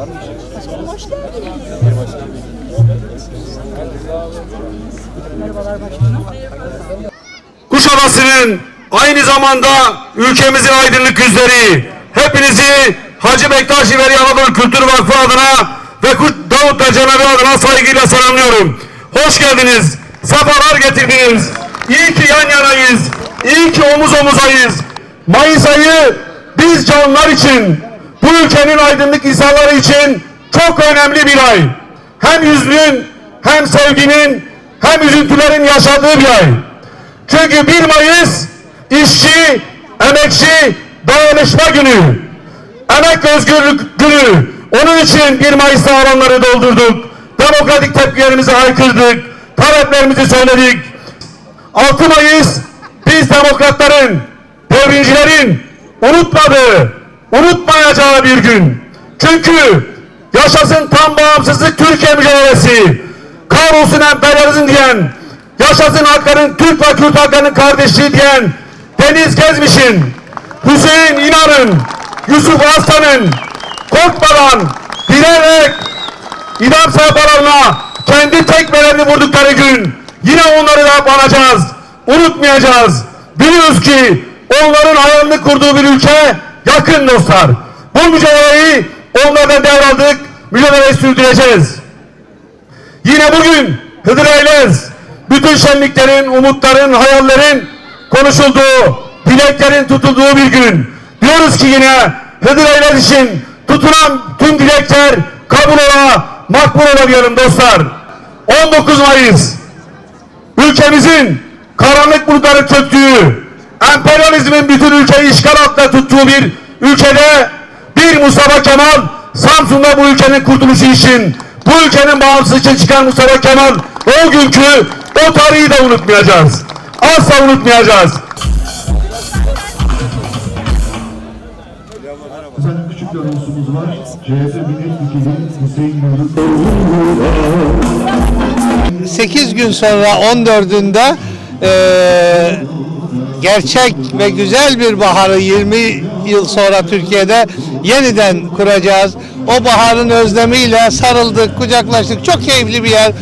Hoş geldiniz. Merhabalar başkanım. Kuşadası'nın aynı zamanda ülkemizin aydınlık yüzleri. Hepinizi Hacı Bektaş İveri Anadolu Kültür Vakfı adına ve Davut ve Cenab-ı adına saygıyla selamlıyorum. Hoş geldiniz. Sefalar getirdiniz. İyi ki yan yanayız. İyi ki omuz omuzayız. Mayıs ayı biz canlılar için, bu ülkenin aydınlık insanları için çok önemli bir ay. Hem hüznün, hem sevginin, hem üzüntülerin yaşadığı bir ay. Çünkü 1 Mayıs işçi, emekçi dayanışma günü. Emek özgürlük günü. Onun için 1 Mayıs'ta alanları doldurduk. Demokratik tepkilerimizi haykırdık. Taleplerimizi söyledik. 6 Mayıs biz demokratların, devrimcilerin unutmadığı, unutmayacağı bir gün. Çünkü yaşasın tam bağımsızlık Türkiye mücadelesi. Kahrolsun emperyalizm diyen, yaşasın hakların Türk ve Kürt haklarının kardeşliği diyen Deniz Gezmiş'in, Hüseyin İnan'ın, Yusuf Aslan'ın korkmadan, direnerek idam sehpalarına kendi tekmelerini vurdukları gün yine onları da banacağız, unutmayacağız. Biliyoruz ki onların hayalini kurduğu bir ülke yakın dostlar. Bu mücadeleyi onlardan devraldık, mücadeleyi sürdüreceğiz. Yine bugün Hıdır Eylez, bütün şenliklerin, umutların, hayallerin konuşulduğu, dileklerin tutulduğu bir gün. Diyoruz ki yine Hıdır Eylez için tutulan tüm dilekler kabul ola, makbul ola diyelim dostlar. 19 Mayıs ülkemizin karanlık bulutları çöktüğü, emperyalizmin bütün ülkeyi işgal altında tuttuğu bir ülkede bir Mustafa Kemal Samsun'da bu ülkenin kurtuluşu için, bu ülkenin bağımsızlığı için çıkan Mustafa Kemal o günkü o tarihi de unutmayacağız. Asla unutmayacağız. Efendim küçük bir anonsumuz var. CHP Milletvekili Hüseyin Nuri 8 gün sonra 14'ünde eee, gerçek ve güzel bir baharı 20 yıl sonra Türkiye'de yeniden kuracağız. O baharın özlemiyle sarıldık, kucaklaştık. Çok keyifli bir yer.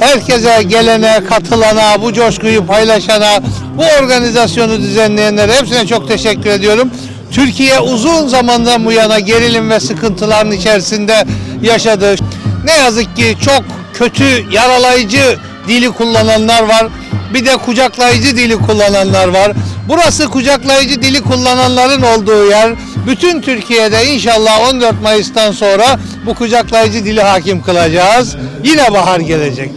Herkese gelene, katılana, bu coşkuyu paylaşana, bu organizasyonu düzenleyenlere hepsine çok teşekkür ediyorum. Türkiye uzun zamandan bu yana gerilim ve sıkıntıların içerisinde yaşadı. Ne yazık ki çok kötü, yaralayıcı dili kullananlar var. Bir de kucaklayıcı dili kullananlar var. Burası kucaklayıcı dili kullananların olduğu yer. Bütün Türkiye'de inşallah 14 Mayıs'tan sonra bu kucaklayıcı dili hakim kılacağız. Yine bahar gelecek.